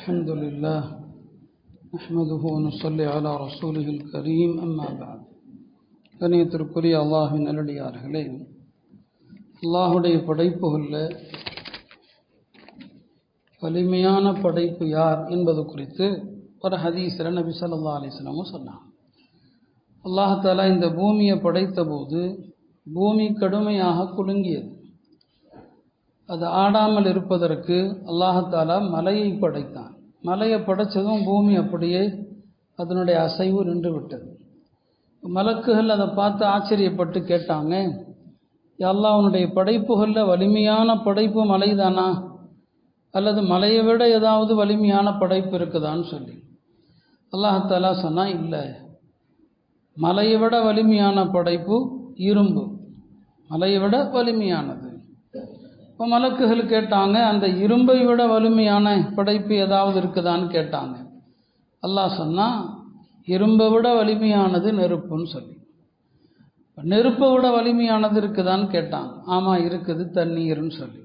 الحمد لله نحمده ونصلي على رسوله الكريم أما بعد கணியத்திற்குரிய அல்லாஹின் நல்லடியார்களே அல்லாஹுடைய படைப்புகளில் வலிமையான படைப்பு யார் என்பது குறித்து ஒரு ஹதீஸில் நபி ஸல்லல்லாஹு அலைஹி வஸல்லமும் சொன்னாங்க அல்லாஹாலா இந்த பூமியை படைத்த போது பூமி கடுமையாக குலுங்கியது அது ஆடாமல் இருப்பதற்கு அல்லாஹாலா மலையை படைத்தான். மலையை படைச்சதும் பூமி அப்படியே அதனுடைய அசைவு நின்று விட்டது மலக்குகள் அதை பார்த்து ஆச்சரியப்பட்டு கேட்டாங்க அல்லாஹ் உன்னுடைய படைப்புகளில் வலிமையான படைப்பு மலைதானா? அல்லது மலையை விட ஏதாவது வலிமையான படைப்பு இருக்குதான்னு சொல்லி. அல்லாஹாலா சொன்னால் இல்லை. மலையை விட வலிமையான படைப்பு இரும்பு. மலையை விட வலிமையானது. இப்போ மலக்குகள் கேட்டாங்க அந்த இரும்பை விட வலிமையான படைப்பு ஏதாவது இருக்குதான்னு கேட்டாங்க. அல்லாஹ் சொன்னால் இரும்பை விட வலிமையானது நெருப்புன்னு சொல்லி. நெருப்பை விட வலிமையானது இருக்குதான்னு கேட்டாங்க. ஆமாம் இருக்குது தண்ணீர்னு சொல்லி.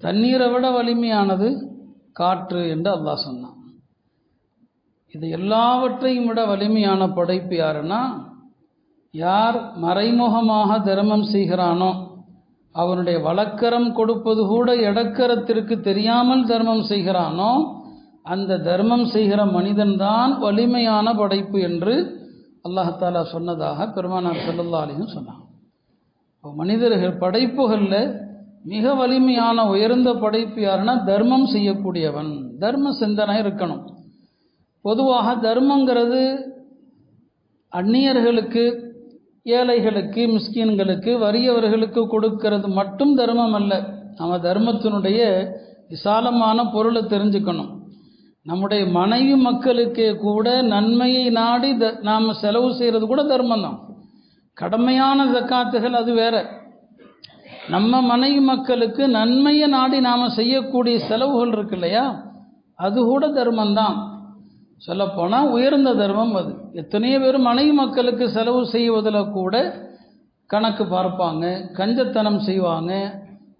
தண்ணீரை விட வலிமையானது காற்று என்று அல்லாஹ் சொன்னான். இது எல்லாவற்றையும் விட வலிமையான படைப்பு யாருன்னா யார் மறைமுகமாக தர்மம் செய்கிறானோ அவனுடைய வழக்கரம் கொடுப்பது கூட இடக்கரத்திற்கு தெரியாமல் தர்மம் செய்கிறானோ அந்த தர்மம் செய்கிற மனிதன்தான் வலிமையான படைப்பு என்று அல்லாஹாலா சொன்னதாக பெருமானார் சல்லல்லா அலியும் சொன்னான் இப்போ மனிதர்கள் படைப்புகளில் மிக வலிமையான உயர்ந்த படைப்பு யாருன்னா தர்மம் செய்யக்கூடியவன். தர்ம சிந்தனை இருக்கணும். பொதுவாக தர்மங்கிறது அந்நியர்களுக்கு ஏழைகளுக்கு மிஸ்கீன்களுக்கு வறியவர்களுக்கு கொடுக்கறது மட்டும் தர்மம் அல்ல. நம்ம தர்மத்தினுடைய விசாலமான பொருளை தெரிஞ்சுக்கணும். நம்முடைய மனைவி மக்களுக்கே கூட நன்மையை நாடி த நாம் செலவு செய்கிறது கூட தர்மம் தான் கடமையான ஜக்காத்துகள் அது வேற. நம்ம மனைவி மக்களுக்கு நன்மையை நாடி நாம் செய்யக்கூடிய செலவுகள் இருக்கு இல்லையா? அது கூட தர்மம்தான். சொல்லப்போனால் உயர்ந்த தர்மம் அது. எத்தனையோ பேர் மனைவி மக்களுக்கு செலவு செய்வதில் கூட கணக்கு பார்ப்பாங்க கஞ்சத்தனம் செய்வாங்க.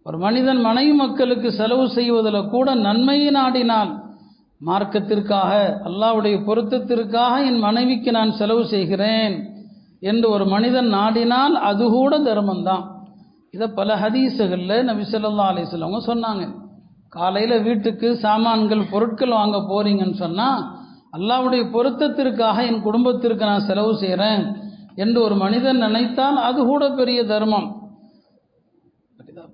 ஒரு மனிதன் மனைவி மக்களுக்கு செலவு செய்வதில் கூட நன்மையை நாடினால் மார்க்கத்திற்காக அல்லாவுடைய பொருத்தத்திற்காக என் மனைவிக்கு நான் செலவு செய்கிறேன் என்று ஒரு மனிதன் நாடினால் அது கூட தர்மம்தான். இதை பல ஹதீஸுகளில் நபி சொல்லா அலிஸ்லவங்க சொன்னாங்க. காலையில் வீட்டுக்கு சாமான்கள் பொருட்கள் வாங்க போறீங்கன்னு சொன்னால் அல்லாவுடைய பொருத்தத்திற்காக என் குடும்பத்திற்கு நான் செலவு செய்கிறேன் என்று ஒரு மனிதன் நினைத்தால் அது கூட பெரிய தர்மம்.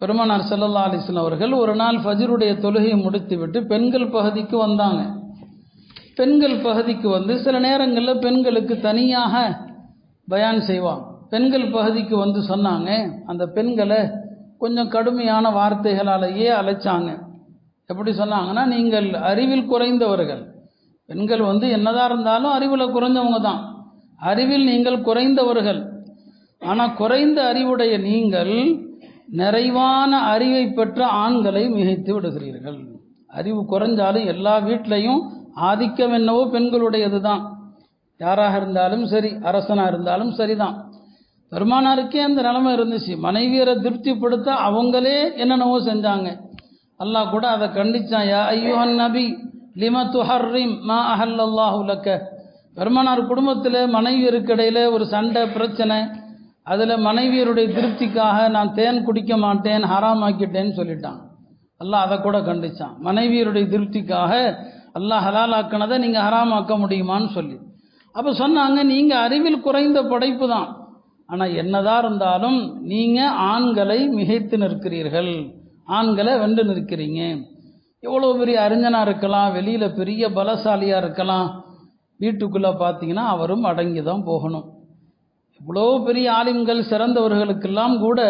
பெருமனார் செல்லல்லா அலிஸ்லாம் அவர்கள் ஒரு நாள் ஃபஜருடைய தொழுகையை முடித்துவிட்டு பெண்கள் பகுதிக்கு வந்தாங்க. பெண்கள் பகுதிக்கு வந்து சில நேரங்களில் பெண்களுக்கு தனியாக பயான் செய்வாங்க பெண்கள் பகுதிக்கு வந்து சொன்னாங்க அந்த பெண்களை கொஞ்சம் கடுமையான வார்த்தைகளாலேயே அழைச்சாங்க. எப்படி சொன்னாங்கன்னா நீங்கள் அறிவில் குறைந்தவர்கள். பெண்கள் வந்து என்னதான் இருந்தாலும் அறிவில் குறைஞ்சவங்க தான். அறிவில் நீங்கள் குறைந்தவர்கள். ஆனால் குறைந்த அறிவுடைய நீங்கள் நிறைவான அறிவை பெற்ற ஆண்களை மிகைத்து விடுகிறீர்கள். அறிவு குறைஞ்சாலும் எல்லா வீட்லையும் ஆதிக்கம் என்னவோ பெண்களுடையது தான் யாராக இருந்தாலும் சரி அரசனாக இருந்தாலும் சரிதான். பெருமானாருக்கே அந்த நிலைமை இருந்துச்சு. மனைவியரை திருப்திப்படுத்த அவங்களே என்னென்னவோ செஞ்சாங்க. அல்லாஹ் கூட அதை கண்டிச்சான் யா ஐயோஹன் நபி லிம துஹர்ரிம் மா அஹல்லல்லாஹு லக்க. பெருமானார் குடும்பத்தில் மனைவியருக்கிடையில் ஒரு சண்டை பிரச்சனை. அதில் மனைவியருடைய திருப்திக்காக நான் தேன் குடிக்க மாட்டேன் ஹராமாக்கிட்டேன்னு சொல்லிட்டான். அல்லாஹ் அதை கூட கண்டிச்சான். மனைவியருடைய திருப்திக்காக அல்லாஹ் ஹலாலாக்கினதை நீங்கள் ஹராமாக்க முடியுமான்னு சொல்லி. அப்போ சொன்னாங்க நீங்கள் அறிவில் குறைந்த படைப்பு தான். ஆனால் என்னதான் இருந்தாலும் நீங்கள் ஆண்களை மிகைத்து நிற்கிறீர்கள். ஆண்களை வென்று நிற்கிறீங்க. எவ்வளோ பெரிய அறிஞனாக இருக்கலாம் வெளியில் பெரிய பலசாலியாக இருக்கலாம். வீட்டுக்குள்ளே பார்த்தீங்கன்னா அவரும் அடங்கி தான் போகணும். இவ்வளோ பெரிய ஆலிம்கள் சிறந்தவர்களுக்கெல்லாம் கூட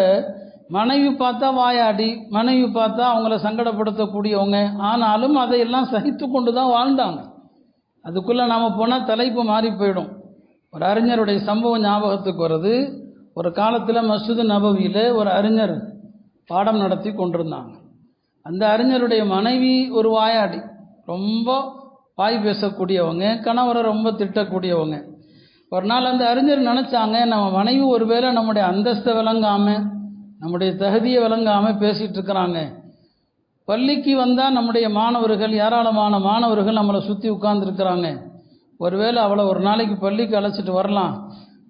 மனைவி பார்த்தா வாயாடி மனைவி பார்த்தா அவங்கள சங்கடப்படுத்தக்கூடியவங்க. ஆனாலும் அதையெல்லாம் சகித்து கொண்டு தான் வாழ்ந்தாங்க. அதுக்குள்ளே நாம் போனால் தலைப்பு மாறி போயிடும். ஒரு அறிஞருடைய சம்பவம் ஞாபகத்துக்கு வருது ஒரு காலத்தில் மசூது நபவியில் ஒரு அறிஞர் பாடம் நடத்தி கொண்டிருந்தாங்க. அந்த அறிஞருடைய மனைவி ஒரு வாயாடி. ரொம்ப வாய் பேசக்கூடியவங்க கணவரை ரொம்ப திட்டக்கூடியவங்க. ஒரு நாள் அந்த அறிஞர் நினச்சாங்க நம்ம மனைவி ஒருவேளை நம்முடைய அந்தஸ்தை விளங்காமல் நம்முடைய தகுதியை விளங்காமல் பேசிகிட்டு இருக்கிறாங்க. பள்ளிக்கு வந்தால் நம்முடைய மாணவர்கள் ஏராளமான மாணவர்கள் நம்மளை சுற்றி உட்கார்ந்துருக்குறாங்க ஒருவேளை அவளை ஒரு நாளைக்கு பள்ளிக்கு அழைச்சிட்டு வரலாம்.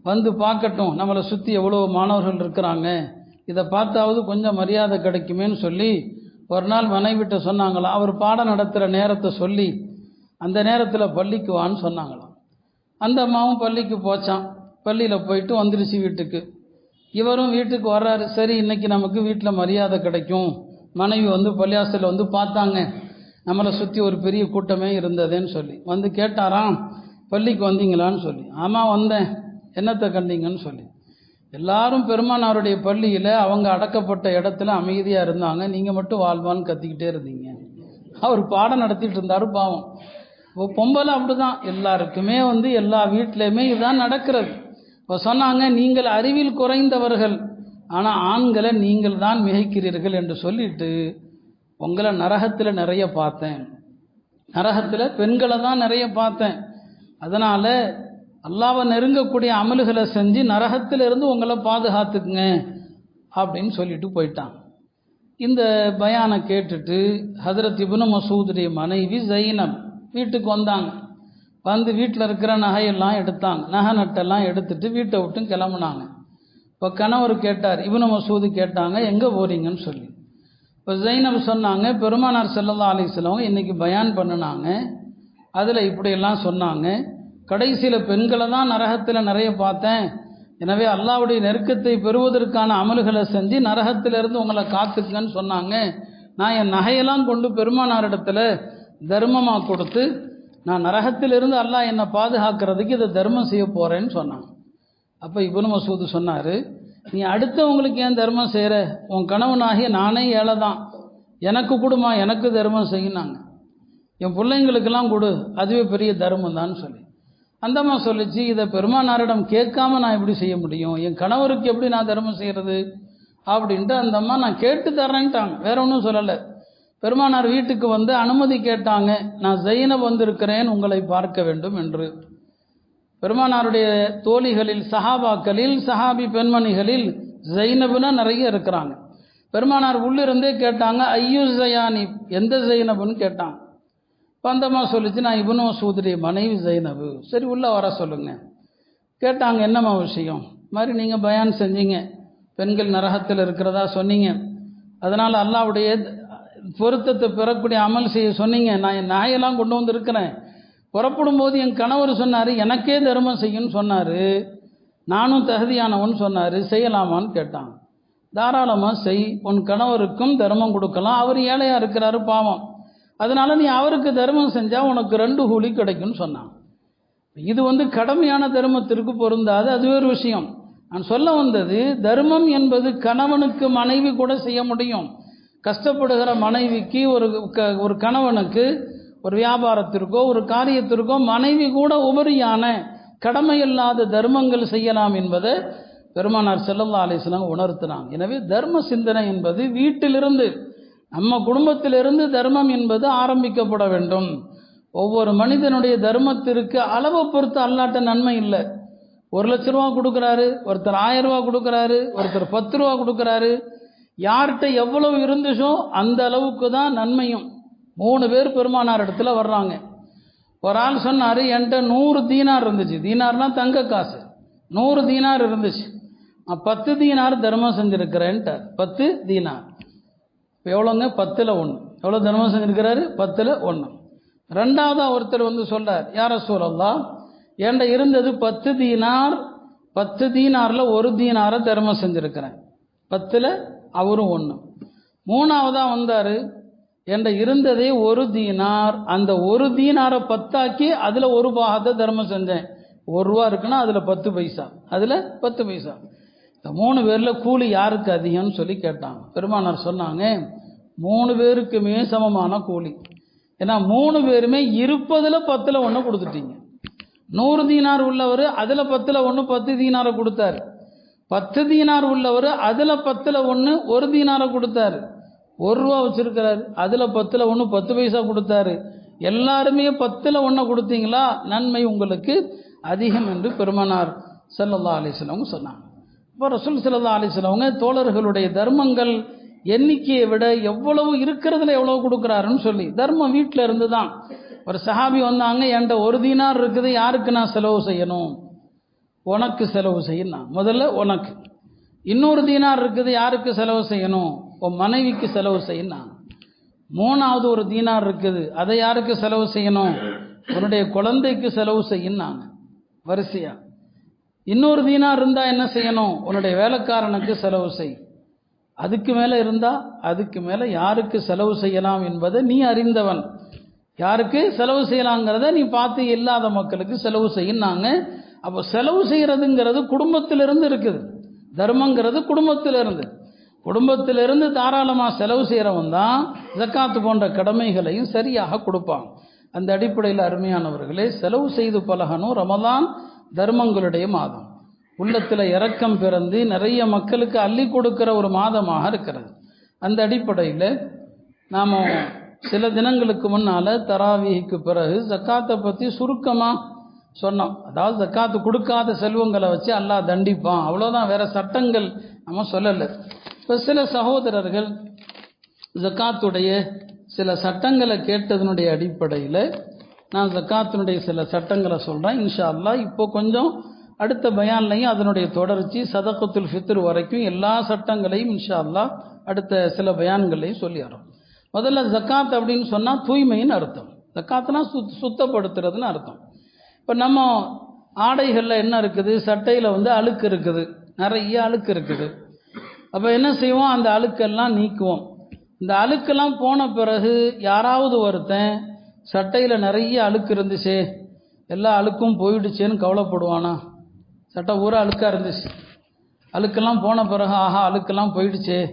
வந்து பார்க்கட்டும் நம்மளை சுற்றி எவ்வளோ மாணவர்கள் இருக்கிறாங்க. இதை பார்த்தாவது கொஞ்சம் மரியாதை கிடைக்குமேன்னு சொல்லி ஒரு நாள் மனைவிட்ட சொன்னாங்களாம் அவர் பாடம் நடத்துகிற நேரத்தை சொல்லி அந்த நேரத்தில் பள்ளிக்கு வான்னு சொன்னாங்களாம். அந்த அம்மாவும் பள்ளிக்கு போச்சான் பள்ளியில் போயிட்டு வந்துருச்சு வீட்டுக்கு. இவரும் வீட்டுக்கு வர்றாரு. சரி இன்னைக்கு நமக்கு வீட்டில் மரியாதை கிடைக்கும். மனைவி வந்து பள்ளியாசலில் வந்து பார்த்தாங்க. நம்மளை சுற்றி ஒரு பெரிய கூட்டமே இருந்ததுன்னு சொல்லி. வந்து கேட்டாராம் பள்ளிக்கு வந்தீங்களான்னு சொல்லி. ஆமாம் வந்தேன். என்னத்தை கண்டீங்கன்னு சொல்லி. எல்லாரும் பெருமானாருடைய பள்ளியில் அவங்க அடக்கப்பட்ட இடத்துல அமைதியாக இருந்தாங்க. நீங்கள் மட்டும் வாழ்வான்னு கத்திக்கிட்டே இருந்தீங்க. அவர் பாடம் நடத்திட்டு இருந்தாரு பாவம். இப்போ பொம்பளை அப்படிதான். எல்லாருக்குமே வந்து எல்லா வீட்லேயுமே இதுதான் நடக்கிறது. இப்போ சொன்னாங்க நீங்கள் அறிவில் குறைந்தவர்கள். ஆனால் ஆண்களை நீங்கள் தான் மிகைக்கிறீர்கள் என்று சொல்லிட்டு உங்களை நரகத்தில் நிறைய பார்த்தேன். நரகத்தில் பெண்களை தான் நிறைய பார்த்தேன். அதனால் அல்லாவை நெருங்கக்கூடிய அமல்களை செஞ்சு நரகத்தில் இருந்து உங்களை பாதுகாத்துக்குங்க அப்படின்னு சொல்லிட்டு போயிட்டான். இந்த பயானை கேட்டுட்டு ஹதரத் இபுன மசூதுடைய மனைவி ஜைனப் வீட்டுக்கு வந்தாங்க. வந்து வீட்டில் இருக்கிற நகையெல்லாம் எடுத்தாங்க. நகை நட்டெல்லாம் எடுத்துட்டு வீட்டை விட்டும் கிளம்புனாங்க. இப்போ கணவர் கேட்டார் இபுன மசூது கேட்டாங்க எங்கே போறீங்கன்னு சொல்லி. இப்போ ஜைனப் சொன்னாங்க பெருமானார் ஸல்லல்லாஹு அலைஹி வஸல்லம் இன்னைக்கு பயான் பண்ணினாங்க. அதில் இப்படியெல்லாம் சொன்னாங்க. கடைசியில் பெண்களை தான் நரகத்தில் நிறைய பார்த்தேன். எனவே அல்லாவுடைய நெருக்கத்தை பெறுவதற்கான அமல்களை செஞ்சு நரகத்திலிருந்து உங்களை காத்துக்குங்கன்னு சொன்னாங்க. நான் என் நகையெல்லாம் கொண்டு பெருமானாரிடத்தில் தர்மமாக கொடுத்து நான் நரகத்திலிருந்து அல்லாஹ் என்னை பாதுகாக்கிறதுக்கு இதை தர்மம் செய்ய போகிறேன்னு சொன்னாங்க. அப்போ இப்னு மசூது சொன்னார் நீ அடுத்தவங்களுக்கு ஏன் தர்மம் செய்கிற உன் கணவனாகிய நானே ஏழை தான் எனக்கு கொடுமா எனக்கு தர்மம் செய்யினாங்க என் பிள்ளைங்களுக்கெல்லாம் கொடு அதுவே பெரிய தர்மம் தான் சொல்லி. அந்தம்மா சொல்லிச்சு இதை பெருமானாரிடம் கேட்காம நான் எப்படி செய்ய முடியும்? என் கணவருக்கு எப்படி நான் தர்மம் செய்கிறது அப்படின்ட்டு அந்த அம்மா நான் கேட்டு தர்றேன்ட்டாங்க. வேற ஒன்றும் சொல்லலை. பெருமானார் வீட்டுக்கு வந்து அனுமதி கேட்டாங்க. நான் ஜெயினப் வந்திருக்கிறேன் உங்களை பார்க்க வேண்டும் என்று. பெருமானாருடைய தோழிகளில் சஹாபாக்களில் சஹாபி பெண்மணிகளில் ஜெயினபுனா நிறைய இருக்கிறாங்க. பெருமானார் உள்ளிருந்தே கேட்டாங்க ஐயு ஜயானி? எந்த ஜெயினபுன்னு? கேட்டாங்க. வந்தம்மா சொல்லிச்சு நான் இவனும் மசூதுடைய மனைவி ஜெயினபு சரி உள்ளே வர சொல்லுங்கள் கேட்டாங்க என்னம்மா விஷயம்? இது மாதிரி நீங்கள் பயான் செஞ்சீங்க. பெண்கள் நரகத்தில் இருக்கிறதா சொன்னீங்க. அதனால் அல்லாவுடைய பொருத்தத்தை பெறக்கூடிய அமல் செய்ய சொன்னீங்க. நான் என் நாயெல்லாம் கொண்டு வந்திருக்கிறேன். புறப்படும் போது என் கணவர் சொன்னார் எனக்கே தர்மம் செய்யுன்னு சொன்னார். நானும் தகுதியானவன் சொன்னார் செய்யலாமான்னு கேட்டான். தாராளமாக செய் உன் கணவருக்கும் தர்மம் கொடுக்கலாம். அவர் ஏழையாக இருக்கிறாரு பாவம். அதனால நீ அவருக்கு தர்மம் செஞ்சால் உனக்கு ரெண்டு கூலி கிடைக்கும்னு சொன்னான். இது வந்து கடமையான தர்மத்திற்கு பொருந்தாது அது ஒரு விஷயம். நான் சொல்ல வந்தது தர்மம் என்பது கணவனுக்கு மனைவி கூட செய்ய முடியும். கஷ்டப்படுகிற மனைவிக்கு ஒரு க ஒரு கணவனுக்கு ஒரு வியாபாரத்திற்கோ ஒரு காரியத்திற்கோ மனைவி கூட உபரியான கடமையில்லாத தர்மங்கள் செய்யலாம் என்பதை பெருமானார் செல்லல்லா அலிஸ்லாம் உணர்த்தினாங்க. எனவே தர்ம சிந்தனை என்பது வீட்டிலிருந்து நம்ம குடும்பத்திலிருந்து தர்மம் என்பது ஆரம்பிக்கப்பட வேண்டும். ஒவ்வொரு மனிதனுடைய தர்மத்திற்கு அளவை பொறுத்து அல்லாட்ட நன்மை இல்லை. ஒரு லட்ச ரூபா கொடுக்குறாரு ஒருத்தர் ஆயிரம் ரூபா கொடுக்குறாரு ஒருத்தர் பத்து ரூபா கொடுக்குறாரு. யார்கிட்ட எவ்வளவு இருந்துச்சோ அந்த அளவுக்கு தான் நன்மையும். மூணு பேர் பெருமானார் இடத்துல வர்றாங்க. ஒரு ஆள் சொன்னார் என்கிட்ட நூறு தீனார் இருந்துச்சு. தீனார்னா தங்க காசு. நூறு தீனார் இருந்துச்சு. நான் பத்து தீனார் தர்மம் செஞ்சுருக்கிறேன்ட்டார். பத்து தீனார். இப்போ எவ்வளோங்க பத்தில் ஒன்று எவ்வளோ தர்மம் செஞ்சுருக்கிறாரு? பத்தில் ஒன்று ரெண்டாவதாக ஒருத்தர் வந்து சொல்கிறார் யார சூழல்லாம் என்கிட்ட இருந்தது பத்து தீனார் பத்து தீனாரில் ஒரு தீனாரை தர்மம் செஞ்சுருக்கிறேன். பத்தில் அவரும் ஒன்று மூணாவதாக வந்தார் என்கிட்ட இருந்ததே ஒரு தீனார் அந்த ஒரு தீனாரை பத்தாக்கி அதில் ஒரு பாகத்தை தர்மம் செஞ்சேன். ஒரு ரூபா இருக்குன்னா அதில் பத்து பைசா அதில் பத்து பைசா. இந்த மூணு பேரில் கூலி யாருக்கு அதிகம்னு சொல்லி கேட்டாங்க. பெருமானார் சொன்னாங்க மூணு பேருக்குமே சமமான கூலி. ஏன்னா மூணு பேருமே இருப்பதில் பத்தில் ஒன்று கொடுத்துட்டீங்க. நூறு தீனார் உள்ளவர் அதில் பத்தில் ஒன்று பத்து தீனாரை கொடுத்தாரு. பத்து தீனார் உள்ளவர் அதில் பத்தில் ஒன்று ஒரு தீனாரை கொடுத்தாரு. ஒரு ரூபா வச்சுருக்கிறாரு அதில் பத்தில் ஒன்று பத்து பைசா கொடுத்தாரு. எல்லாருமே பத்தில் ஒன்றை கொடுத்தீங்களா? நன்மை உங்களுக்கு அதிகம் என்று பெருமனார் செல்லல்லா அலிஸ்லவங்க சொன்னாங்க. இப்போ ரசூல் செல்லல்லா அலிஸ்லவங்க தோழர்களுடைய தர்மங்கள் எண்ணிக்கையை விட எவ்வளவு இருக்கிறதுல எவ்வளவு கொடுக்குறாருன்னு சொல்லி தர்மம் வீட்டில் இருந்து தான் ஒரு சஹாபி வந்தாங்க என்கிட்ட ஒரு தீனார் இருக்குது யாருக்கு நான் செலவு செய்யணும்? உனக்கு செலவு செய்யணும். முதல்ல உனக்கு. இன்னொரு தீனார் இருக்குது யாருக்கு செலவு செய்யணும்? உன் மனைவிக்கு செலவு செய்யணும். மூணாவது ஒரு தீனார் இருக்குது அதை யாருக்கு செலவு செய்யணும்? உன்னுடைய குழந்தைக்கு செலவு செய்யினாங்க வரிசையாக இன்னொரு தீனார் இருந்தால் என்ன செய்யணும்? உன்னுடைய வேலைக்காரனுக்கு செலவு செய். அதுக்கு மேலே இருந்தால் அதுக்கு மேலே யாருக்கு செலவு செய்யலாம் என்பதை நீ அறிந்தவன். யாருக்கு செலவு செய்யலாங்கிறத நீ பார்த்து இல்லாத மக்களுக்கு செலவு செய்யினாங்க அப்போ செலவு செய்கிறதுங்கிறது குடும்பத்திலிருந்து இருக்குது. தர்மங்கிறது குடும்பத்திலிருந்து. குடும்பத்திலிருந்து தாராளமாக செலவு செய்கிறவன் தான் ஜக்காத்து போன்ற கடமைகளையும் சரியாக கொடுப்பான். அந்த அடிப்படையில் அருமையானவர்களே செலவு செய்து பழகணும் ரமதான். தர்மங்களுடைய மாதம். உள்ளத்தில் இரக்கம் பிறந்து நிறைய மக்களுக்கு அள்ளி கொடுக்கிற ஒரு மாதமாக இருக்கிறது. அந்த அடிப்படையில் நாம் சில தினங்களுக்கு முன்னால் தராவிக்கு பிறகு ஜக்காத்தை பற்றி சுருக்கமாக சொன்னோம். அதாவது ஜக்காத்து கொடுக்காத செல்வங்களை வச்சு அல்லாஹ் தண்டிப்பான். அவ்வளோதான் வேறு சட்டங்கள் நம்ம சொல்லலை. இப்போ சில சகோதரர்கள் ஜக்காத்துடைய சில சட்டங்களை கேட்டதனுடைய அடிப்படையில் நான் ஜக்காத்தினுடைய சில சட்டங்களை சொல்கிறேன் இன்ஷா அல்லா இப்போ கொஞ்சம் அடுத்த பயான்லையும் அதனுடைய தொடர்ச்சி சதகத்துல் ஃபித்ரு வரைக்கும் எல்லா சட்டங்களையும் இன்ஷா அல்லா அடுத்த சில பயான்களையும் சொல்லிடுறோம் முதல்ல ஜக்காத் அப்படின்னு சொன்னால் தூய்மைன்னு அர்த்தம். ஜக்காத்னா சுத் சுத்தப்படுத்துறதுன்னு அர்த்தம். இப்போ நம்ம ஆடைகளில் என்ன இருக்குது? சட்டையில் வந்து அழுக்கு இருக்குது. நிறைய அழுக்கு இருக்குது. அப்போ என்ன செய்வோம்? அந்த அழுக்கெல்லாம் நீக்குவோம். இந்த அழுக்கெல்லாம் போன பிறகு யாராவது ஒருத்தன் சட்டையில் நிறைய அழுக்கு இருந்துச்சே. எல்லா அழுக்கும் போயிடுச்சேன்னு கவலைப்படுவானா? சட்டை பூரா அழுக்காக இருந்துச்சு. அழுக்கெல்லாம் போன பிறகு ஆஹா அழுக்கெல்லாம் போயிடுச்சே.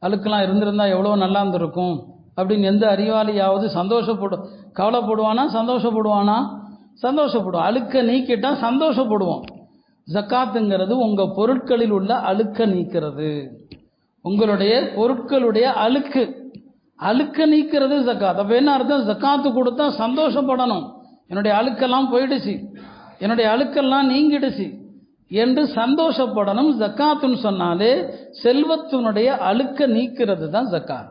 அழுக்கெல்லாம் இருந்திருந்தா எவ்வளோ நல்லா இருந்திருக்கும். அப்படின்னு எந்த அறிவாளியாவது சந்தோஷப்படு கவலைப்படுவானா? சந்தோஷப்படுவானா? சந்தோஷப்படுவோம் அழுக்கை நீக்கிட்டால் சந்தோஷப்படுவோம் ஜக்காத்துங்கிறது உங்கள் பொருட்களில் உள்ள அழுக்கை நீக்கிறது. உங்களுடைய பொருட்களுடைய அழுக்கு. அழுக்க நீக்கிறது ஜக்காத் அப்போ என்ன அர்த்தம்? ஜக்காத்து கொடுத்தா சந்தோஷப்படணும். என்னுடைய அழுக்கெல்லாம் போயிடுச்சு. என்னுடைய அழுக்கெல்லாம் நீங்கிடுச்சு. என்று சந்தோஷப்படணும். ஜக்காத்துன்னு சொன்னாலே செல்வத்தினுடைய அழுக்க நீக்கிறது தான் ஜக்காத்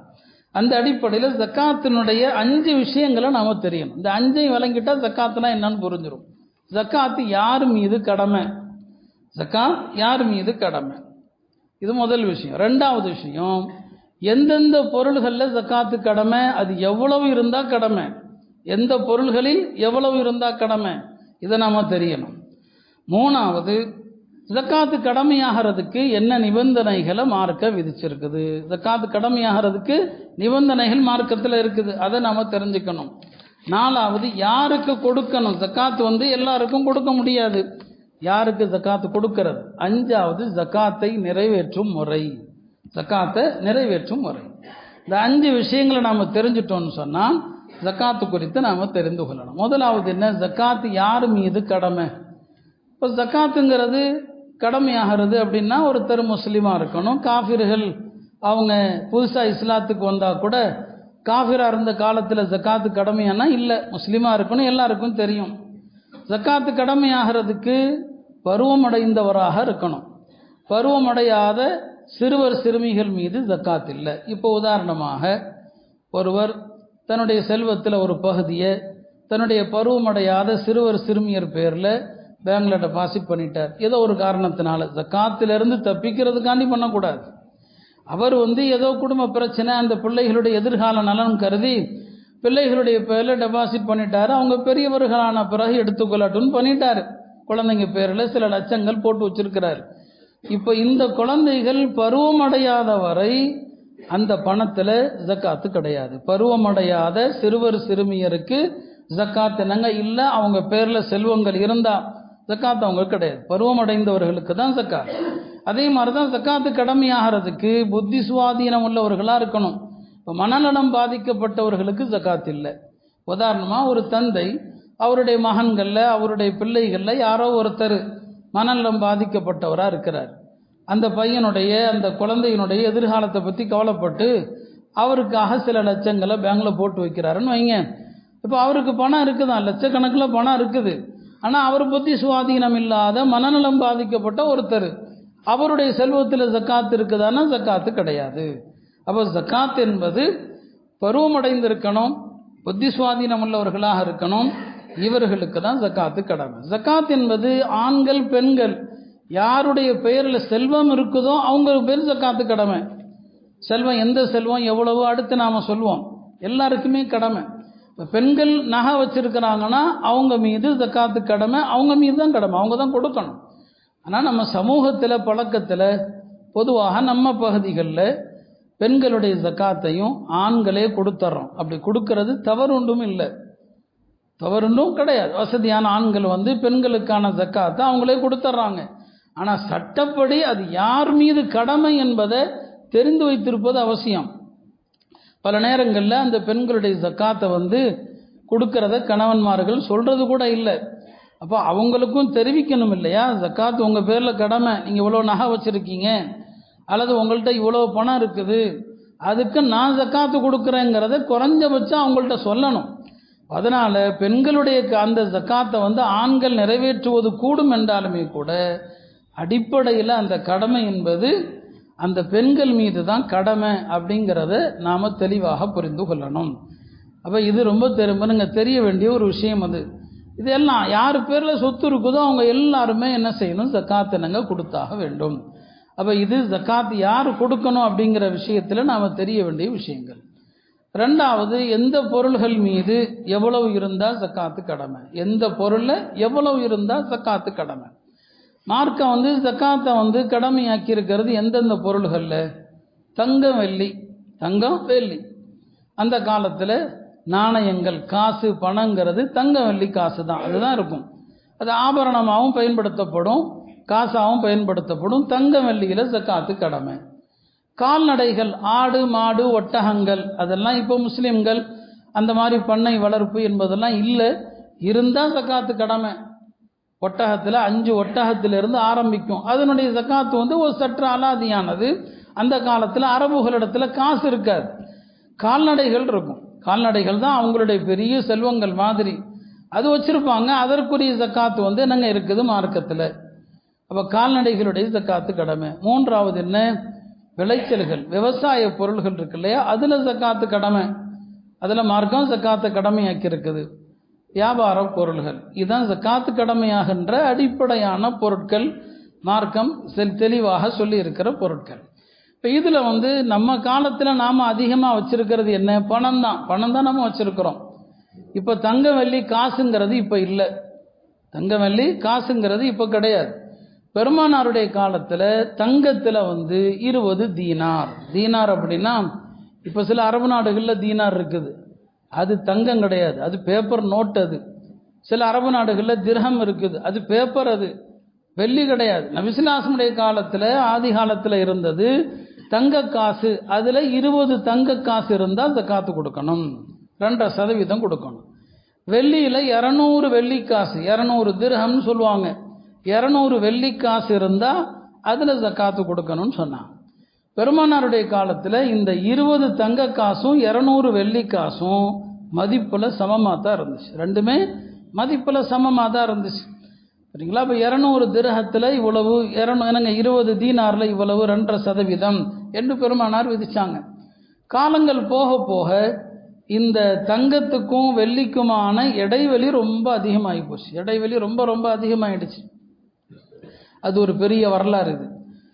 அந்த அடிப்படையில் ஜக்காத்தினுடைய அஞ்சு விஷயங்களை நாம் தெரியணும். இந்த அஞ்சையும் விளங்கிட்டா ஜக்காத்துனா என்னன்னு புரிஞ்சிடும் ஜக்காத்து யார் மீது கடமை? ஜக்காத் யார் மீது கடமை? இது முதல் விஷயம். ரெண்டாவது விஷயம் எந்தெந்த பொருள்களில் ஜக்காத்து கடமை அது எவ்வளவு இருந்தால் கடமை. எந்த பொருள்களில் எவ்வளவு இருந்தால் கடமை. இதை நாம் தெரியணும். மூணாவது ஜக்காத்து கடமையாகிறதுக்கு என்ன நிபந்தனைகளை மார்க்க விதிச்சிருக்குது? ஜக்காத்து கடமையாகிறதுக்கு நிபந்தனைகள் மார்க்கத்தில் இருக்குது. அதை நாம் தெரிஞ்சுக்கணும். நாலாவது யாருக்கு கொடுக்கணும்? ஜக்காத்து வந்து எல்லாருக்கும் கொடுக்க முடியாது. யாருக்கு ஜக்காத்து கொடுக்கறது? அஞ்சாவது ஜக்காத்தை நிறைவேற்றும் முறை. ஜக்காத்தை நிறைவேற்றும் முறை. இந்த அஞ்சு விஷயங்களை நாம் தெரிஞ்சிட்டோம்னு சொன்னால் ஜக்காத்து குறித்து நாம் தெரிந்து கொள்ளணும் முதலாவது என்ன? ஜக்காத்து யார் மீது கடமை? இப்போ ஜக்காத்துங்கிறது கடமையாகிறது அப்படின்னா ஒரு தெரு முஸ்லீமாக இருக்கணும். காஃபிர்கள் அவங்க புதுசாக இஸ்லாத்துக்கு வந்தால் கூட காஃபிராக இருந்த காலத்தில் ஜக்காத்து கடமையானா? இல்லை. முஸ்லீமாக இருக்கணும் எல்லாருக்கும் தெரியும். ஜக்காத்து கடமையாகிறதுக்கு பருவமடைந்தவராக இருக்கணும். பருவமடையாத சிறுவர் சிறுமிகள் மீது ஜக்காத் இல்லை. இப்போ உதாரணமாக ஒருவர் தன்னுடைய செல்வத்தில் ஒரு பகுதியை தன்னுடைய பருவமடையாத சிறுவர் சிறுமியர் பேரில் பேங்கில் டெபாசிட் பண்ணிட்டார். ஏதோ ஒரு காரணத்தினால ஜக்காத்திலிருந்து தப்பிக்கிறதுக்காண்டி பண்ணக்கூடாது. அவர் வந்து ஏதோ குடும்ப பிரச்சனை அந்த பிள்ளைகளுடைய எதிர்கால நலன் கருதி பிள்ளைகளுடைய பேரில் டெபாசிட் பண்ணிட்டாரு. அவங்க பெரியவர்களான பிறகு எடுத்துக்கொள்ளட்டும்னு பண்ணிட்டாரு. குழந்தைங்க பேரில் சில லட்சங்கள் போட்டு வச்சிருக்கிறார். இப்போ இந்த குழந்தைகள் பருவமடையாத வரை அந்த பணத்தில் ஜக்காத்து கிடையாது. பருவமடையாத சிறுவர் சிறுமியருக்கு ஜக்காத் என்னங்க? இல்லை அவங்க பேரில் செல்வங்கள் இருந்தால் ஜக்காத் அவங்களுக்கு கிடையாது. பருவமடைந்தவர்களுக்கு தான் ஜக்காத் அதே மாதிரி தான் ஜக்காத்து கடமையாகிறதுக்கு புத்தி சுவாதீனம் உள்ளவர்களாக இருக்கணும். இப்போ மனநலம் பாதிக்கப்பட்டவர்களுக்கு ஜக்காத் இல்லை. உதாரணமாக ஒரு தந்தை அவருடைய மகன்களில் அவருடைய பிள்ளைகளில் யாரோ ஒருத்தர் மனநலம் பாதிக்கப்பட்டவராக இருக்கிறார். அந்த பையனுடைய அந்த குழந்தையினுடைய எதிர்காலத்தை பற்றி கவலைப்பட்டு அவருக்காக சில லட்சங்களை பேங்கில் போட்டு வைக்கிறாருன்னு வைங்க. இப்போ அவருக்கு பணம் இருக்குதான் லட்சக்கணக்கில் பணம் இருக்குது. ஆனால் அவரை பற்றி சுவாதீனம் இல்லாத மனநலம் பாதிக்கப்பட்ட ஒருத்தர். அவருடைய செல்வத்தில் ஜக்காத்து இருக்குதானா ஜக்காத்து கிடையாது. அப்போ ஜக்காத் என்பது பருவமடைந்திருக்கணும் புத்தி சுவாதீனம் உள்ளவர்களாக இருக்கணும் இவர்களுக்கு தான் ஜக்காத்து கடமை. ஜக்காத் என்பது ஆண்கள் பெண்கள். யாருடைய பெயரில் செல்வம் இருக்குதோ அவங்க பேர் ஜக்காத்து கடமை. செல்வம் எந்த செல்வம் எவ்வளவோ அடுத்து நாம் சொல்லுவோம் எல்லாருக்குமே கடமை. இப்போ பெண்கள் நகை வச்சிருக்கிறாங்கன்னா அவங்க மீது ஜக்காத்து கடமை அவங்க மீது தான் கடமை. அவங்க தான் கொடுக்கணும். ஆனால் நம்ம சமூகத்தில் பழக்கத்தில் பொதுவாக நம்ம பகுதிகளில் பெண்களுடைய ஜக்காத்தையும் ஆண்களே கொடுத்துட்றோம் அப்படி கொடுக்கறது தவறு ஒன்றும் இல்லை. தவறுன்னும் கிடையாது. வசதியான ஆண்கள் வந்து பெண்களுக்கான ஜக்காத்தை அவங்களே கொடுத்துட்றாங்க ஆனால் சட்டப்படி அது யார் மீது கடமை என்பதை தெரிந்து வைத்திருப்பது அவசியம். பல நேரங்களில் அந்த பெண்களுடைய ஜக்காத்தை வந்து கொடுக்கறத கணவன்மார்கள் சொல்கிறது கூட இல்லை. அப்போ அவங்களுக்கும் தெரிவிக்கணும் இல்லையா? ஜக்காத்து உங்கள் பேரில் கடமை. நீங்கள் இவ்வளோ நகை வச்சுருக்கீங்க. அல்லது உங்கள்கிட்ட இவ்வளோ பணம் இருக்குது. அதுக்கு நான் ஜக்காத்து கொடுக்குறேங்கிறத குறைஞ்சபட்சம் அவங்கள்ட்ட சொல்லணும். அதனால் பெண்களுடைய க- அந்த ஜக்காத்தை வந்து ஆண்கள் நிறைவேற்றுவது கூடும் என்றாலுமே கூட அடிப்படையில் அந்த கடமை என்பது அந்த பெண்கள் மீது தான் கடமை அப்படிங்கிறத நாம் தெளிவாக புரிந்து கொள்ளணும். அப்போ இது ரொம்ப திரும்ப தெரிய வேண்டிய ஒரு விஷயம் அது. இதெல்லாம் யார் பேரில் சொத்து இருக்குதோ அவங்க எல்லாருமே என்ன செய்யணும்? ஜக்காத்து நாங்கள் கொடுத்தாக வேண்டும். அப்போ இது ஜக்காத் யார் கொடுக்கணும் அப்படிங்கிற விஷயத்தில் நாம் தெரிய வேண்டிய விஷயங்கள். ரெண்டாவது எந்த பொருள்கள் மீது எவ்வளவு இருந்தால் சக்காத்து கடமை? எந்த பொருளில் எவ்வளவு இருந்தால் சக்காத்து கடமை? மார்க்கம் வந்து சக்காத்தை வந்து கடமையாக்கி இருக்கிறது எந்தெந்த பொருள்களில்? தங்கம் வெள்ளி. தங்கம் வெள்ளி. அந்த காலத்தில் நாணயங்கள் காசு பணங்கிறது தங்கம் வெள்ளி காசு தான். அதுதான் இருக்கும். அது ஆபரணமாகவும் பயன்படுத்தப்படும் காசாகவும் பயன்படுத்தப்படும் தங்கம் வெள்ளியில் சக்காத்து கடமை. கால்நடைகள் ஆடு மாடு ஒட்டகங்கள் அதெல்லாம் இப்போ முஸ்லீம்கள் அந்த மாதிரி பண்ணை வளர்ப்பு என்பதெல்லாம் இல்லை. இருந்தால் சக்காத்து கடமை. ஒட்டகத்தில் அஞ்சு ஒட்டகத்திலிருந்து ஆரம்பிக்கும். அதனுடைய சக்காத்து வந்து ஒரு சற்று அலாதியானது. அந்த காலத்தில் அரபுகளிடத்தில் காசு இருக்காது. கால்நடைகள் இருக்கும். கால்நடைகள் தான் அவங்களுடைய பெரிய செல்வங்கள் மாதிரி. அது வச்சுருப்பாங்க. அதற்குரிய சக்காத்து வந்து என்னங்க இருக்குது? மார்க்கத்தில். அப்போ கால்நடைகளுடைய சக்காத்து கடமை. மூன்றாவது என்ன? விளைச்சல்கள் விவசாய பொருள்கள் இருக்கு இல்லையா? அதில் சக்காத்து கடமை. அதில் மார்க்கம் சக்காத்து கடமையாக்கி இருக்குது வியாபார பொருள்கள். இதுதான் சக்காத்து கடமையாகின்ற அடிப்படையான பொருட்கள். மார்க்கம் செல் தெளிவாக சொல்லி இருக்கிற பொருட்கள். இப்போ இதில் வந்து நம்ம காலத்தில் நாம் அதிகமாக வச்சுருக்கிறது என்ன? பணம் தான். பணம் தான் நம்ம வச்சுருக்கிறோம். இப்போ தங்க வெள்ளி காசுங்கிறது இப்போ இல்லை. தங்க வெள்ளி காசுங்கிறது இப்போ கிடையாது. பெருமானாருடைய காலத்தில் தங்கத்தில் வந்து இருபது தீனார். தீனார் அப்படின்னா இப்போ சில அரபு நாடுகளில் தீனார் இருக்குது. அது தங்கம் கிடையாது. அது பேப்பர் நோட் அது. சில அரபு நாடுகளில் திரகம் இருக்குது. அது பேப்பர் அது. வெள்ளி கிடையாது. நபிசிலாசனுடைய காலத்தில் ஆதி காலத்தில் இருந்தது தங்க காசு. அதில் இருபது தங்க காசு இருந்தால் காத்து கொடுக்கணும். ரெண்டரை சதவீதம் கொடுக்கணும். வெள்ளியில் இரநூறு வெள்ளி காசு. இரநூறு திரகம்னு சொல்லுவாங்க. இரநூறு வெள்ளி காசு இருந்தால் அதில் ஜக்காத்து கொடுக்கணும்னு சொன்னாங்க பெருமானாருடைய காலத்தில் இந்த இருபது தங்க காசும் இரநூறு வெள்ளி காசும் மதிப்பில் சமமாக தான் இருந்துச்சு. ரெண்டுமே மதிப்பில் சமமாக தான் இருந்துச்சு. சரிங்களா? இப்போ இரநூறு திரகத்தில் இவ்வளவு இரநூ என்னங்க இருபது தீனாரில் இவ்வளவு ரெண்டரை சதவீதம் என்று பெருமானார் விதிச்சாங்க. காலங்கள் போக போக இந்த தங்கத்துக்கும் வெள்ளிக்குமான இடைவெளி ரொம்ப அதிகமாகி போச்சு. இடைவெளி ரொம்ப ரொம்ப அதிகமாகிடுச்சு அது ஒரு பெரிய வரலாறு இது.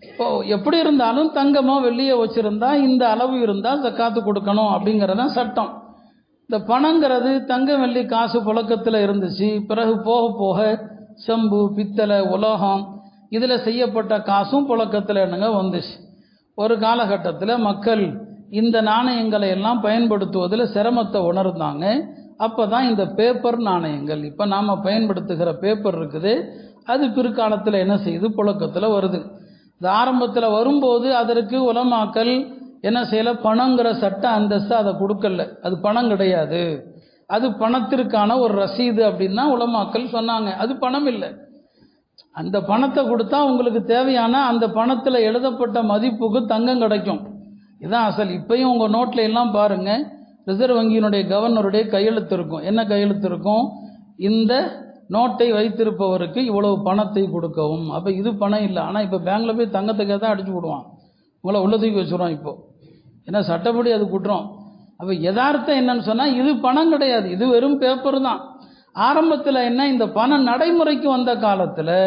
இப்போ எப்படி இருந்தாலும் தங்கமோ வெள்ளியோ வச்சுருந்தா இந்த அளவு இருந்தால் ஜக்காத்து கொடுக்கணும் அப்படிங்கிறது தான் சட்டம். இந்த பணங்கிறது தங்கம் வெள்ளி காசு புழக்கத்தில் இருந்துச்சு பிறகு போக போக செம்பு பித்தளை உலோகம் இதில் செய்யப்பட்ட காசும் புழக்கத்தில் என்னங்க வந்துச்சு. ஒரு காலகட்டத்தில் மக்கள் இந்த நாணயங்களை எல்லாம் பயன்படுத்துவதில் சிரமத்தை உணர்ந்தாங்க. அப்போ தான் இந்த பேப்பர் நாணயங்கள். இப்போ நாம் பயன்படுத்துகிற பேப்பர் இருக்குது. அது பிற்காலத்தில் என்ன செய்யுது புழக்கத்தில் வருது. இது ஆரம்பத்தில் வரும்போது அதற்கு உலமாக்கல் என்ன செய்யல? பணங்கிற சட்ட அந்தஸ்து அதை கொடுக்கல. அது பணம் கிடையாது. அது பணத்திற்கான ஒரு ரசீது அப்படின்னா உலமாக்கல் சொன்னாங்க. அது பணம் இல்லை. அந்த பணத்தை கொடுத்தா உங்களுக்கு தேவையான அந்த பணத்தில் எழுதப்பட்ட மதிப்புக்கு தங்கம் கிடைக்கும். இதான் அசல். இப்பயும் உங்கள் நோட்டில் எல்லாம் பாருங்கள் ரிசர்வ் வங்கியினுடைய கவர்னருடைய கையெழுத்து இருக்கும். என்ன கையெழுத்து இருக்கும்? இந்த நோட்டை வைத்திருப்பவருக்கு இவ்வளவு பணத்தை கொடுக்கவும். அப்போ இது பணம் இல்லை. ஆனால் இப்போ பேங்க்கில் போய் தங்கத்துக்கு தான் அடிச்சு விடுவான். உங்களை உள்ள தூக்கி வச்சுருவான் இப்போது ஏன்னா சட்டப்படி அது குற்றம். அப்போ யதார்த்தம் என்னன்னு சொன்னால் இது பணம் கிடையாது. இது வெறும் பேப்பர் தான். ஆரம்பத்தில் என்ன? இந்த பணம் நடைமுறைக்கு வந்த காலத்தில்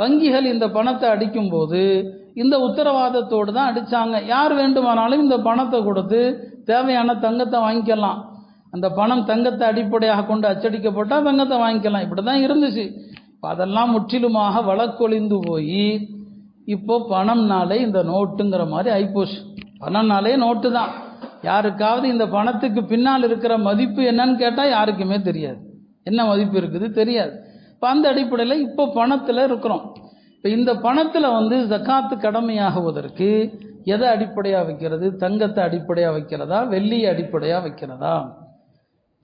வங்கிகள் இந்த பணத்தை அடிக்கும்போது இந்த உத்தரவாதத்தோடு தான் அடித்தாங்க யார் வேண்டுமானாலும் இந்த பணத்தை கொடுத்து தேவையான தங்கத்தை வாங்கிக்கலாம். அந்த பணம் தங்கத்தை அடிப்படையாக கொண்டு அச்சடிக்கப்பட்டால் தங்கத்தை வாங்கிக்கலாம். இப்படி தான் இருந்துச்சு. இப்போ அதெல்லாம் முற்றிலுமாக வழக்கொழிந்து போய் இப்போ பணம்னாலே இந்த நோட்டுங்கிற மாதிரி ஐப்போச்சு பணம்னாலே நோட்டு தான் யாருக்காவது இந்த பணத்துக்கு பின்னால் இருக்கிற மதிப்பு என்னன்னு கேட்டால் யாருக்குமே தெரியாது. என்ன மதிப்பு இருக்குது தெரியாது. இப்போ அந்த அடிப்படையில் இப்போ பணத்தில் இருக்கிறோம். இப்போ இந்த பணத்தில் வந்து ஜக்காத்து கடமையாகுவதற்கு எதை அடிப்படையாக வைக்கிறது? தங்கத்தை அடிப்படையாக வைக்கிறதா? வெள்ளியை அடிப்படையாக வைக்கிறதா?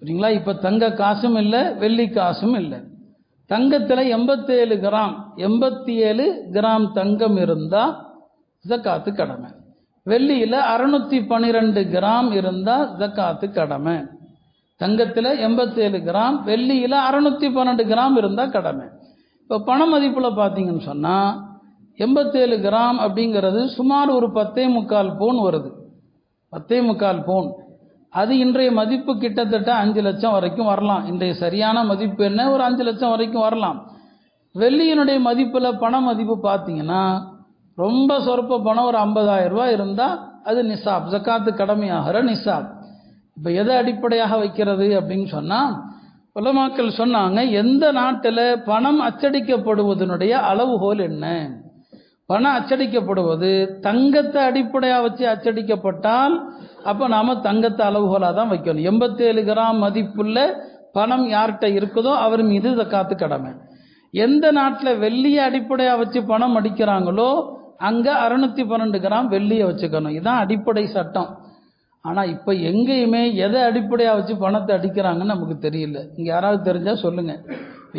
சரிங்களா இப்போ தங்க காசும் இல்லை வெள்ளி காசும் இல்லை. தங்கத்தில் எண்பத்தேழு கிராம் எண்பத்தி ஏழு கிராம் தங்கம் இருந்தால் ஜக்காத்து கடமை. வெள்ளியில் அறுநூத்தி பன்னிரெண்டு கிராம் இருந்தால் ஜக்காத்து கடமை. தங்கத்தில் எண்பத்தேழு கிராம் வெள்ளியில் அறுநூத்தி பன்னெண்டு கிராம் இருந்தால் கடமை. இப்போ பண மதிப்பில் பார்த்தீங்கன்னு சொன்னால் எண்பத்தேழு கிராம் அப்படிங்கிறது சுமார் ஒரு பத்தே முக்கால் பவுன் வருது. பத்தே முக்கால் பவுன் அது இன்றைய மதிப்பு கிட்டத்தட்ட அஞ்சு லட்சம் வரைக்கும் வரலாம். இன்றைய சரியான மதிப்பு என்ன? ஒரு அஞ்சு லட்சம் வரைக்கும் வரலாம். வெள்ளியினுடைய மதிப்பில் பண மதிப்பு பார்த்தீங்கன்னா ரொம்ப சொற்ப பணம் ஒரு ஐம்பதாயிரம் ரூபாய் இருந்தால் அது நிசாப் ஜக்காத்து கடமையாகிற நிசாப். இப்போ எதை அடிப்படையாக வைக்கிறது அப்படின்னு சொன்னால் உலமாக்கள் சொன்னாங்க எந்த நாட்டில் பணம் அச்சடிக்கப்படுவதனுடைய அளவுகோல் என்ன? பணம் அச்சடிக்கப்படுவது தங்கத்தை அடிப்படையாக வச்சு அச்சடிக்கப்பட்டால் அப்போ நாம் தங்கத்தை அளவுகோலாக தான் வைக்கணும். எண்பத்தேழு கிராம் மதிப்புள்ள பணம் யார்கிட்ட இருக்குதோ அவர் மீது ஜக்காத்து கடமை. எந்த நாட்டில் வெள்ளியை அடிப்படையாக வச்சு பணம் அடிக்கிறாங்களோ அங்கே அறுநூத்தி பன்னெண்டு கிராம் வெள்ளியை வச்சுக்கணும். இதுதான் அடிப்படை சட்டம். ஆனால் இப்போ எங்கேயுமே எதை அடிப்படையாக வச்சு பணத்தை அடிக்கிறாங்கன்னு நமக்கு தெரியல. இங்கே யாராவது தெரிஞ்சால் சொல்லுங்கள்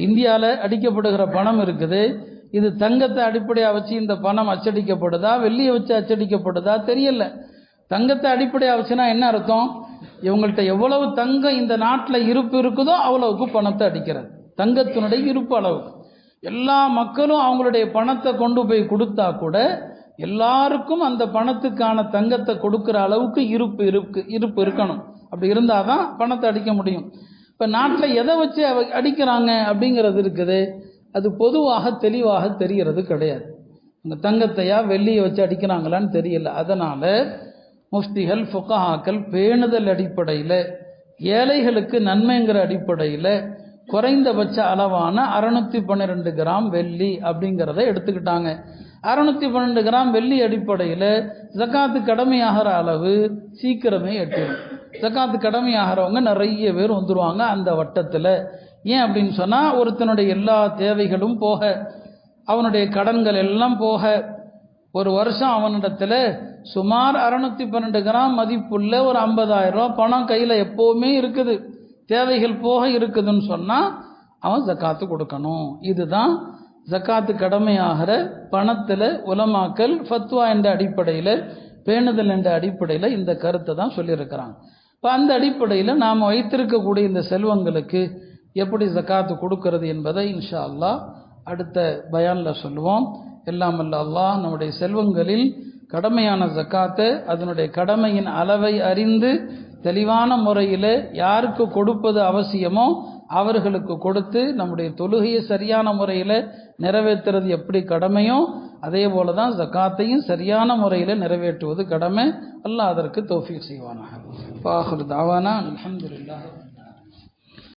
இந்தியாவில் அடிக்கப்படுகிற பணம் இருக்குது. இது தங்கத்தை அடிப்படையாக வச்சு இந்த பணம் அச்சடிக்கப்படுதா? வெள்ளியை வச்சு அச்சடிக்கப்படுதா? தெரியல. தங்கத்தை அடிப்படையாக வச்சுன்னா என்ன அர்த்தம்? இவங்கள்ட்ட எவ்வளவு தங்கம் இந்த நாட்டில் இருப்பு இருக்குதோ அவ்வளவுக்கு பணத்தை அடிக்கிறது தங்கத்தினுடைய இருப்பு அளவு. எல்லா மக்களும் அவங்களுடைய பணத்தை கொண்டு போய் கொடுத்தா கூட எல்லாருக்கும் அந்த பணத்துக்கான தங்கத்தை கொடுக்குற அளவுக்கு இருப்பு இருக்கு இருப்பு இருக்கணும். அப்படி இருந்தால் தான் பணத்தை அடிக்க முடியும். இப்போ நாட்டில் எதை வச்சு அவ- அடிக்கிறாங்க அப்படிங்கிறது இருக்குது. அது பொதுவாக தெளிவாக தெரிகிறது கிடையாது. இந்த தங்கத்தையா வெள்ளியை வச்சு அடிக்கிறாங்களான்னு தெரியல. அதனால் முஃப்திகள் ஃபுக்கஹாக்கள் பேணுதல் அடிப்படையில் ஏழைகளுக்கு நன்மைங்கிற அடிப்படையில் குறைந்தபட்ச அளவான அறுநூத்தி பன்னிரெண்டு கிராம் வெள்ளி அப்படிங்கிறத எடுத்துக்கிட்டாங்க. அறுநூத்தி பன்னெண்டு கிராம் வெள்ளி அடிப்படையில் ஜக்காத்து கடமையாகிற அளவு சீக்கிரமே எட்டிடும் ஜக்காத்து கடமையாகிறவங்க நிறைய பேர் வந்துருவாங்க அந்த வட்டத்தில். ஏன் அப்படின்னு சொன்னால் ஒருத்தனுடைய எல்லா தேவைகளும் போக அவனுடைய கடன்கள் எல்லாம் போக ஒரு வருஷம் அவனிடத்தில் சுமார் அறுநூத்தி பன்னெண்டு கிராம் மதிப்புள்ள ஒரு ஐம்பதாயிரம் ரூபா பணம் கையில் எப்போவுமே இருக்குது. தேவைகள் போக இருக்குதுன்னு சொன்னால் அவன் ஜக்காத்து கொடுக்கணும். இதுதான் ஜக்காத்து கடமையாகிற பணத்தில் உலமாக்கல் ஃபத்வா என்ற அடிப்படையில் பேணுதல் என்ற அடிப்படையில் இந்த கருத்தை தான் சொல்லியிருக்கிறாங்க. இப்போ அந்த அடிப்படையில் நாம் வைத்திருக்கக்கூடிய இந்த செல்வங்களுக்கு எப்படி ஜக்காத்து கொடுக்கறது என்பதை இன்ஷா அல்லாஹ் அடுத்த பயானில் சொல்லுவோம். எல்லாம் அல்ல அல்லாஹ் நம்முடைய செல்வங்களில் கடமையான ஜக்காத்தை அதனுடைய கடமையின் அளவை அறிந்து தெளிவான முறையில் யாருக்கு கொடுப்பது அவசியமோ அவர்களுக்கு கொடுத்து நம்முடைய தொழுகையை சரியான முறையில் நிறைவேற்றுறது எப்படி கடமையோ அதே போல தான் ஜக்காத்தையும் சரியான முறையில் நிறைவேற்றுவது கடமை. அல்லாஹ் அதற்கு தௌஃபீக் செய்வானாக. பாகுர் தாவானா. அலமதுல்லா